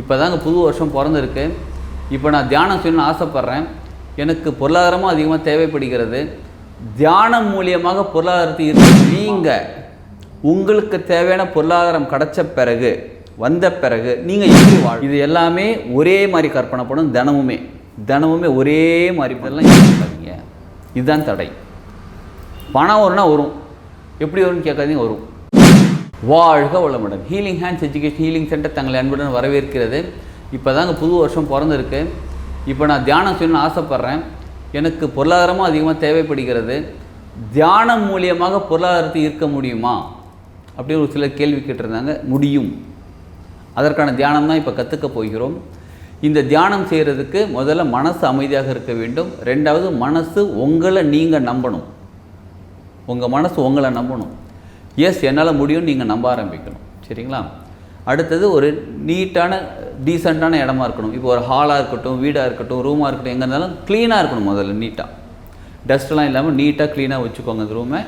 இப்போ தாங்க புது வருஷம் பிறந்திருக்கு. இப்போ நான் தியானம் செய்யணும்னு ஆசைப்பட்றேன். எனக்கு பொருளாதாரமும் அதிகமாக தேவைப்படுகிறது. தியானம் மூலியமாக பொருளாதாரத்தை இருக்க நீங்கள் உங்களுக்கு தேவையான பொருளாதாரம் கிடைச்ச பிறகு வந்த பிறகு நீங்கள் எப்படி வாழ் இது எல்லாமே ஒரே மாதிரி கற்பனைப்படும் தினமுமே. தினமுமே ஒரே மாதிரி இதெல்லாம் யோசிக்காதீங்க இதுதான் தடை. பணம் வரும்னா வரும். எப்படி வரும்னு கேட்காதீங்க வரும். வாழ்க வளமுடன். Healing hands education healing centre தங்களை அன்புடன் வரவேற்கிறது. இப்போ தாங்க புது வருஷம் பிறந்திருக்கு. இப்போ நான் தியானம் செய்யணும்னு ஆசைப்பட்றேன். எனக்கு பொருளாதாரமும் அதிகமாக தேவைப்படுகிறது. தியானம் மூலியமாக பொருளாதாரத்தை ஈர்க்க முடியுமா? அப்படின்னு ஒரு சில கேள்வி கேட்டிருந்தாங்க. முடியும். அதற்கான தியானம் தான் இப்போ கற்றுக்க போகிறோம். இந்த தியானம் செய்கிறதுக்கு முதல்ல மனசு அமைதியாக இருக்க வேண்டும். ரெண்டாவது மனசு உங்களை நீங்கள் நம்பணும். உங்கள் மனசு உங்களை நம்பணும். எஸ் என்னால் முடியும்னு நீங்கள் நம்ப ஆரம்பிக்கணும். சரிங்களா? அடுத்தது ஒரு நீட்டான டீசெண்டான இடமா இருக்கணும். இப்போ ஒரு ஹாலாக இருக்கட்டும் வீடாக இருக்கட்டும் ரூமாக இருக்கட்டும் எங்கே இருந்தாலும் க்ளீனாக இருக்கணும் முதல்ல நீட்டாக டஸ்ட்லாம் இல்லாமல் நீட்டாக க்ளீனாக வச்சுக்கோங்க அந்த ரூமை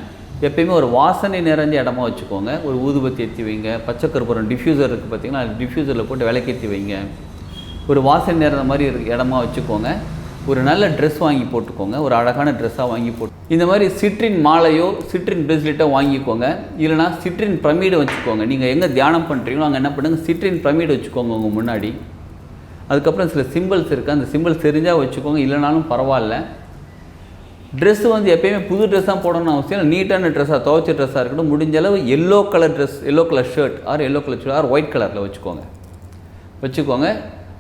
எப்பயுமே ஒரு வாசனை நிறைஞ்ச இடமா வச்சுக்கோங்க. ஒரு ஊதுபத்தி ஏற்றி வைங்க. பச்சை கற்பூரம் டிஃப்யூசர் இருக்குது பார்த்தீங்கன்னா டிஃப்யூசரில் போட்டு விளக்கேற்றி வைங்க. ஒரு வாசனை நிறைந்த மாதிரி இடமா வச்சுக்கோங்க. ஒரு நல்ல ட்ரெஸ் வாங்கி போட்டுக்கோங்க ஒரு அழகான ட்ரெஸ்ஸாக வாங்கி போட்டு இந்த மாதிரி சிட்ரின் மாலையோ சிட்ரின் பிரேஸ்லெட்டோ வாங்கிக்கோங்க. இல்லைனா சிட்ரின் பிரமிடு வச்சுக்கோங்க. நீங்கள் எங்கே தியானம் பண்ணுறீங்களோ அங்கே என்ன பண்ணுங்கள் சிட்ரின் பிரமிடு வச்சுக்கோங்க உங்கள் முன்னாடி. அதுக்கப்புறம் சில சிம்பிள்ஸ் இருக்குது அந்த சிம்பிள்ஸ் தெரிஞ்சால் வச்சுக்கோங்க. இல்லைனாலும் பரவாயில்ல. ட்ரெஸ்ஸு வந்து எப்பயுமே புது ட்ரெஸ் தான் போடணும்னு அவசியம் இல்லை. நீட்டான ட்ரெஸ்ஸாக துவைச்ச ட்ரெஸ்ஸாக இருக்கட்டும் முடிஞ்ச அளவு yellow colour dress yellow colour shirt or yellow colour shirt or white கலரில் வச்சுக்கோங்க. வச்சுக்கோங்க.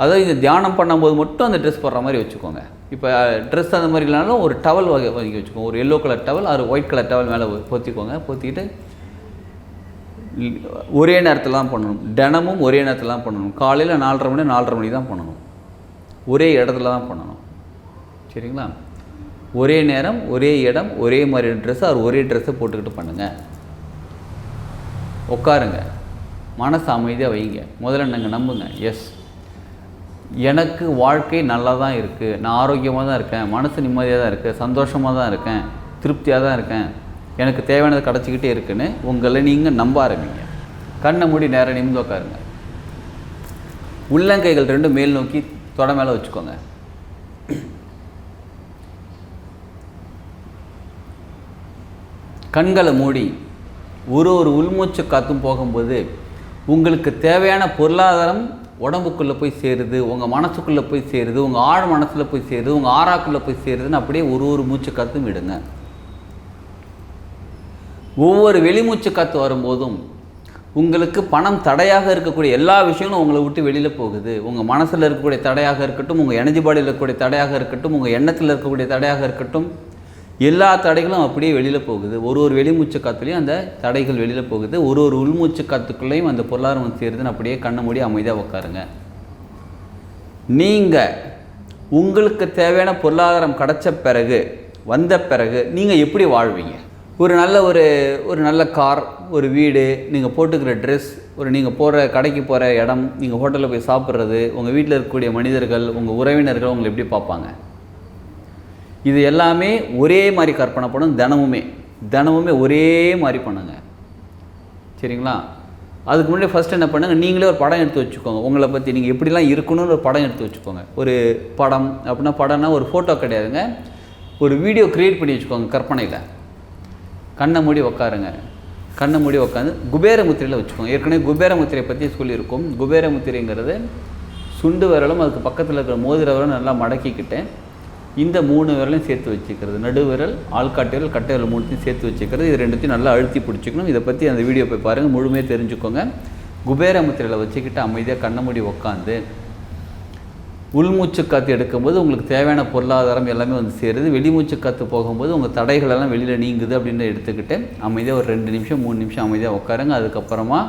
அதாவது இது தியானம் பண்ணும்போது மட்டும் அந்த ட்ரெஸ் போடுற மாதிரி வச்சுக்கோங்க. இப்போ ட்ரெஸ் அந்த மாதிரி இல்லைனாலும் ஒரு டவல் வகை வாங்கி வச்சுக்கோங்க. ஒரு yellow colour towel or white colour towel மேலே பொத்திக்கோங்க. பொத்திக்கிட்டு ஒரே நேரத்தில் தான் பண்ணணும். தினமும் ஒரே நேரத்தில் தான் பண்ணணும். காலையில் நாலரை மணி நாலரை மணி தான் பண்ணணும். ஒரே இடத்துல தான் பண்ணணும். சரிங்களா? ஒரே நேரம் ஒரே இடம் ஒரே மாதிரி ட்ரெஸ் அவர் ஒரே ட்ரெஸ்ஸை போட்டுக்கிட்டு பண்ணுங்கள் உட்காருங்க. மனசு அமைதியாக வைங்க. முதல்ல நீங்கள் நம்புங்க. எஸ் எனக்கு வாழ்க்கை நல்லா தான் இருக்குது நான் ஆரோக்கியமாக தான் இருக்கேன். மனசு நிம்மதியாக தான் இருக்குது சந்தோஷமாக தான் இருக்கேன். திருப்தியாக தான் இருக்கேன். எனக்கு தேவையானது கிடச்சிக்கிட்டே இருக்குன்னு உங்களை நீங்கள் நம்ப ஆரம்பிங்க கண்ணை மூடி நேரம் நிமிந்து உட்காருங்க உள்ளங்கைகள் ரெண்டும் மேல் நோக்கி தொட மேலே வச்சுக்கோங்க. கண்களை மூடி ஒரு ஒரு உள்மூச்சு காத்தும் போகும்போது உங்களுக்கு தேவையான பொருளாதாரம் உடம்புக்குள்ளே போய் சேருது உங்கள் மனசுக்குள்ளே போய் சேருது உங்கள் ஆழ் மனசில் போய் சேருது உங்கள் ஆறாக்குள்ளே போய் சேருதுன்னு அப்படியே ஒரு ஒரு மூச்சு காத்தும் விடுங்க. ஒவ்வொரு வெளிமூச்சு காற்று வரும்போதும் உங்களுக்கு பணம் தடையாக இருக்கக்கூடிய எல்லா விஷயங்களும் உங்களை விட்டு வெளியில் போகுது. உங்கள் மனசில் இருக்கக்கூடிய தடையாக இருக்கட்டும் உங்கள் எனர்ஜி பாடியில் இருக்கக்கூடிய தடையாக இருக்கட்டும் உங்கள் எண்ணத்தில் இருக்கக்கூடிய தடையாக இருக்கட்டும் எல்லா தடைகளும் அப்படியே வெளியில் போகுது. ஒரு ஒரு வெளிமூச்சு காத்துலேயும் அந்த தடைகள் வெளியில் போகுது. ஒரு ஒரு உள்மூச்சு காத்துக்குள்ளேயும் அந்த பொருளாதாரம் வந்து சேருதுன்னு அப்படியே கண்ணை மூடி அமைதியாக உட்காருங்க நீங்கள் உங்களுக்கு தேவையான பொருளாதாரம் கிடைச்ச பிறகு வந்த பிறகு நீங்கள் எப்படி வாழ்வீங்க? ஒரு நல்ல ஒரு ஒரு நல்ல கார் ஒரு வீடு நீங்கள் போட்டுக்கிற ட்ரெஸ் ஒரு நீங்கள் போகிற கடைக்கு போகிற இடம் நீங்கள் ஹோட்டலில் போய் சாப்பிட்றது உங்கள் வீட்டில் இருக்கக்கூடிய மனிதர்கள் உங்கள் உறவினர்கள் உங்களை எப்படி பார்ப்பாங்க? இது எல்லாமே ஒரே மாதிரி கற்பனை பண்ணும் தினமுமே. தினமுமே ஒரே மாதிரி பண்ணுங்க. சரிங்களா? அதுக்கு முன்னாடி ஃபஸ்ட் என்ன பண்ணுங்கள் நீங்களே ஒரு படம் எடுத்து வச்சுக்கோங்க. உங்களை பற்றி நீங்கள் எப்படிலாம் இருக்கணும்னு ஒரு படம் எடுத்து வச்சுக்கோங்க. ஒரு படம் அப்படின்னா படம்னா ஒரு ஃபோட்டோ கிடையாதுங்க. ஒரு வீடியோ க்ரியேட் பண்ணி வச்சுக்கோங்க கற்பனையில். கண்ணை மூடி உக்காருங்க. கண்ணை மூடி உட்காந்து குபேரமுத்திரையில் வச்சுக்கோங்க. ஏற்கனவே குபேரமுத்திரையை பற்றி சொல்லியிருக்கோம். குபேரமுத்திரைங்கிறது சுண்டு விரலும் அதுக்கு பக்கத்தில் இருக்கிற மோதிர விரலும் நல்லா மடக்கிக்கிட்டேன் இந்த மூணு விரலையும் சேர்த்து வச்சுக்கிறது. நடுவிரல் ஆள்காட்டு விரல் கட்டை விரல் மூணுத்தையும் சேர்த்து வச்சுக்கிறது. இது ரெண்டுத்தையும் நல்லா அழுத்தி பிடிச்சிக்கணும். இதை பற்றி அந்த வீடியோ போய் பாருங்கள் முழுமையாக தெரிஞ்சுக்கோங்க. குபேரமுத்திரையில் வச்சுக்கிட்டு அமைதியாக கண்ணை மூடி உட்காந்து உள்மூச்சு காற்று எடுக்கும்போது உங்களுக்கு தேவையான பொருளாதாரம் எல்லாமே வந்து சேருது. வெளிமூச்சு காற்று போகும்போது உங்கள் தடைகள் எல்லாம் வெளியில் நீங்குது அப்படின்னு எடுத்துக்கிட்டு அமைதியாக ஒரு ரெண்டு நிமிஷம் மூணு நிமிஷம் அமைதியாக உட்காருங்க அதுக்கப்புறமா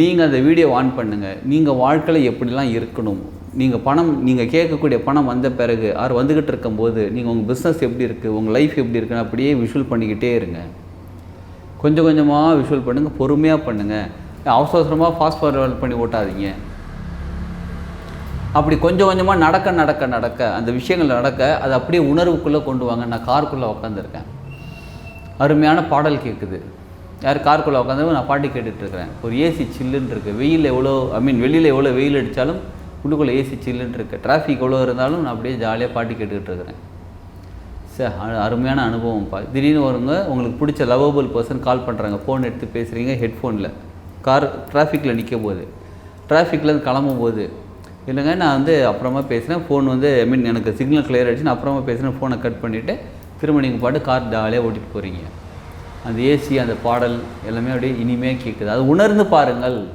நீங்கள் அந்த வீடியோ ஆன் பண்ணுங்கள் நீங்கள் வாழ்க்கையில் எப்படிலாம் இருக்கணும்? நீங்கள் பணம் நீங்கள் கேட்கக்கூடிய பணம் வந்த பிறகு ஆர் வந்துக்கிட்டு இருக்கும்போது நீங்கள் உங்கள் பிஸ்னஸ் எப்படி இருக்குது உங்கள் லைஃப் எப்படி இருக்குன்னு அப்படியே விஷுவல் பண்ணிக்கிட்டே இருங்க. கொஞ்சம் கொஞ்சமாக விஷுவல் பண்ணுங்கள் பொறுமையாக பண்ணுங்கள் அவசர அவசரமாக ஃபாஸ்ட் ஃபார்வர்ட் பண்ணி ஓட்டாதீங்க. அப்படி கொஞ்சம் கொஞ்சமாக நடக்க நடக்க நடக்க அந்த விஷயங்கள் நடக்க அதை அப்படியே உணர்வுக்குள்ளே கொண்டு வாங்க. நான் காருக்குள்ளே உட்காந்துருக்கேன் அருமையான பாடல் கேட்குது யார் காருக்குள்ளே உட்காந்து நான் பாட்டு கேட்டுட்ருக்கிறேன் ஒரு ஏசி சில்லுன்னு இருக்குது வெயில் எவ்வளோ ஐ மீன் வெளியில் எவ்வளோ வெயில் அடித்தாலும் உள்ளுக்குள்ளே ஏசி சில்லுன்னு இருக்கு. டிராஃபிக் எவ்வளோ இருந்தாலும் நான் அப்படியே ஜாலியாக பாட்டு கேட்டுக்கிட்டு இருக்கிறேன். சார் அ- அருமையான அனுபவம்ப்பா. திடீர்னு வருங்க உங்களுக்கு பிடிச்ச லவபிள் பர்சன் கால் பண்ணுறாங்க ஃபோன் எடுத்து பேசுகிறீங்க ஹெட்ஃபோனில் கார் டிராஃபிக்கில் நிற்க போது டிராஃபிக்லேருந்து கிளம்பும் போது இல்லைங்க நான் வந்து அப்புறமா பேசுகிறேன் ஃபோன் வந்து ஐ மீன் எனக்கு சிக்னல் கிளியர் ஆகிடுச்சு நான் அப்புறமா பேசுகிறேன் ஃபோனை கட் பண்ணிவிட்டு திரும்ப நீங்கள் பாட்டு கார் ஜாலியாக ஓட்டிகிட்டு போகிறீங்க அந்த ஏசி அந்த பாடல் எல்லாமே அப்படியே இனிமே கேட்குது அது உணர்ந்து பாருங்கள்.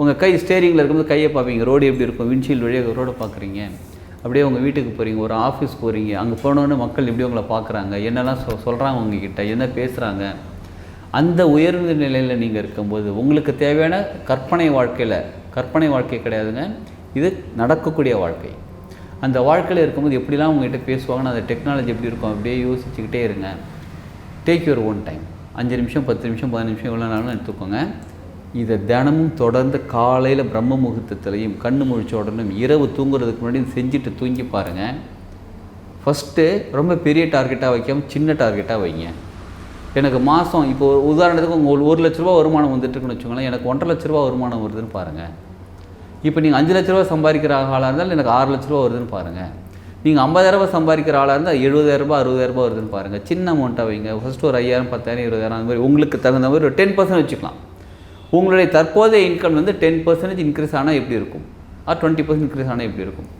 உங்கள் கை ஸ்டேரிங்கில் இருக்கும்போது கையை பார்ப்பீங்க. ரோடு எப்படி இருக்கும்? விண்ட்ஷீல்டு வழியாக ரோடை பார்க்குறீங்க. அப்படியே உங்கள் வீட்டுக்கு போகிறீங்க ஒரு ஆஃபீஸ் போகிறீங்க அங்கே போனோன்னு மக்கள் எப்படி உங்களை பார்க்குறாங்க? என்னெல்லாம் சொ சொல்கிறாங்க உங்ககிட்ட? என்ன பேசுகிறாங்க அந்த உயர்ந்த நிலையில் நீங்கள் இருக்கும்போது உங்களுக்கு தேவையான கற்பனை வாழ்க்கையில் கற்பனை வாழ்க்கை கிடையாதுங்க. இது நடக்கக்கூடிய வாழ்க்கை. அந்த வாழ்க்கையில் இருக்கும்போது எப்படிலாம் உங்ககிட்ட பேசுவாங்கன்னு அந்த டெக்னாலஜி எப்படி இருக்கும்? அப்படியே யோசிச்சுக்கிட்டே இருங்க. டேக் யுவர் ஓன் டைம் அஞ்சு நிமிஷம் பத்து நிமிஷம் பதினஞ்சு நிமிஷம் எவ்வளோ நாளும் எடுத்துக்கோங்க. இதை தினமும் தொடர்ந்து காலையில் பிரம்ம முகூர்த்தத்துலையும் கண்ணு முழிச்ச உடனும் இரவு தூங்குறதுக்கு முன்னாடி செஞ்சுட்டு தூங்கி பாருங்கள் ஃபஸ்ட்டு ரொம்ப பெரிய டார்கெட்டாக வைக்காமல் சின்ன டார்கெட்டாக வைங்க. எனக்கு மாதம் இப்போ உதாரணத்துக்கு உங்கள் ஒரு லட்ச ரூபா வருமானம் வந்துட்டுருக்குன்னு வச்சுக்கோங்களேன் எனக்கு ஒன்றரை லட்ச ரூபா வருமானம் வருதுன்னு பாருங்கள் இப்போ நீங்கள் அஞ்சு லட்ச ரூபா சம்பாதிக்கிற ஆளாக இருந்தால் எனக்கு ஆறு லட்ச ரூபா வருதுன்னு பாருங்கள் நீங்கள் ஐம்பதாயிரரூபா சம்பாதிக்கிற ஆளாக இருந்தால் எழுபதாயிரம் ரூபாய் அறுபதாயிரம் ரூபாய் வருதுன்னு பாருங்கள் சின்ன அமௌண்ட்டாக வைங்க. ஃபஸ்ட்டு ஒரு ஐயாயிரம் பத்தாயிரம் இருபதாயிரம் அந்த மாதிரி உங்களுக்கு தகுந்த மாதிரி ஒரு டென் பர்சன்ட் வச்சுக்கலாம். உங்களுடைய தற்போதைய இன்கம் வந்து டென் பர்சன்டேஜ் இன்க்ரீஸ் ஆனால் எப்படி இருக்கும்? ஆர் டுவெண்ட்டி பர்சன்ட் இன்க்ரீஸ் ஆனால் எப்படி இருக்கும்?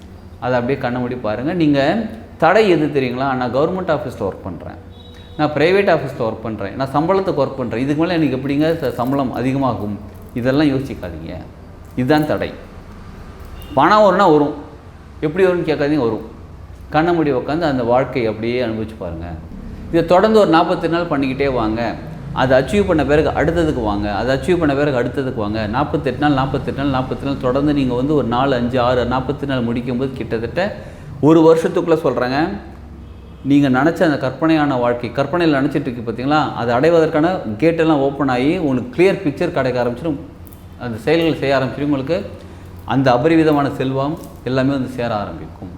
அதை அப்படியே கண்ண மூடி பாருங்கள் நீங்கள் தடை எது தெரியுங்களா? நான் கவர்மெண்ட் ஆஃபீஸில் ஒர்க் பண்ணுறேன் நான் ப்ரைவேட் ஆஃபீஸில் ஒர்க் பண்ணுறேன் நான் சம்பளத்துக்கு ஒர்க் பண்ணுறேன் இதுக்கு மேலே எனக்கு எப்படிங்க சம்பளம் அதிகமாகும்? இதெல்லாம் யோசிக்காதீங்க. இதுதான் தடை. பணம் வரும்னா வரும். எப்படி வரும்னு கேட்காதீங்க வரும். கண்ண மூடி உட்காந்து அந்த வாழ்க்கையை அப்படியே அனுபவிச்சு பாருங்கள் இதை தொடர்ந்து ஒரு நாற்பத்தெட்டு நாள் பண்ணிக்கிட்டே வாங்க. அதை அச்சீவ் பண்ண பிறகு அடுத்ததுக்கு வாங்க. அதை அச்சீவ் பண்ண பிறகு அடுத்ததுக்கு வாங்க. நாற்பத்தெட்டு நாள் நாற்பத்தெட்டு நாள் நாற்பத்தி நாள் தொடர்ந்து நீங்கள் வந்து ஒரு நாலு அஞ்சு ஆறு நாற்பத்தி நாள் முடிக்கும்போது கிட்டத்தட்ட ஒரு வருஷத்துக்குள்ளே சொல்கிறாங்க நீங்கள் நினச்ச அந்த கற்பனையான வாழ்க்கை கற்பனையில் நினச்சிட்டு இருக்கு பார்த்தீங்களா அதை அடைவதற்கான கேட்டெல்லாம் ஓப்பன் ஆகி உங்களுக்கு கிளியர் பிக்சர் கிடைக்க ஆரம்பிச்சிடும். அந்த செயல்கள் செய்ய ஆரம்பிச்சிடும். உங்களுக்கு அந்த அபரிவிதமான செல்வம் எல்லாமே வந்து சேர ஆரம்பிக்கும்.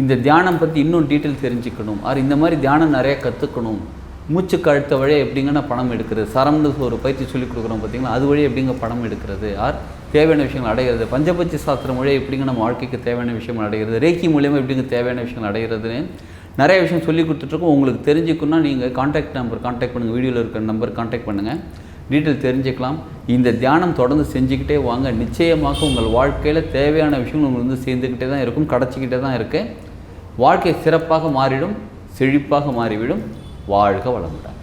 இந்த தியானம் பற்றி இன்னும் டீட்டெயில் தெரிஞ்சுக்கணும். ஆர் இந்த மாதிரி தியானம் நிறைய கற்றுக்கணும் மூச்சு கழுத்த வழியாக எப்படிங்கன்னா பணம் எடுக்கிறது? சரம்னு ஒரு பயிற்சி சொல்லிக் கொடுக்குறோம் பார்த்தீங்களா? அது வழியாக எப்படிங்க பணம் எடுக்கிறது? ஆர் தேவையான விஷயங்கள் அடைகிறது. பஞ்சபட்சி சாஸ்திரம் வழியாக எப்படிங்க நம்ம வாழ்க்கைக்கு தேவையான விஷயங்கள் அடைகிறது? ரேக்கி மூலியமாக எப்படிங்க தேவையான விஷயங்கள் அடைகிறதுன்னு நிறைய விஷயம் சொல்லி கொடுத்துட்ருக்கோம். உங்களுக்கு தெரிஞ்சுக்கணும்னா நீங்கள் காண்டாக்ட் நம்பர் காண்டாக்ட் பண்ணுங்கள் வீடியோவில் இருக்கிற நம்பர் காண்டாக்ட் பண்ணுங்கள் டீட்டெயில் தெரிஞ்சுக்கலாம். இந்த தியானம் தொடர்ந்து செஞ்சுக்கிட்டே வாங்க. நிச்சயமாக உங்கள் வாழ்க்கையில் தேவையான விஷயங்கள் உங்களுக்கு வந்து சேர்ந்துக்கிட்டே தான் இருக்கும். கிடச்சிக்கிட்டே தான் இருக்குது வாழ்க்கை சிறப்பாக மாறிடும். செழிப்பாக மாறிவிடும். வாழ்க வளமுடன்.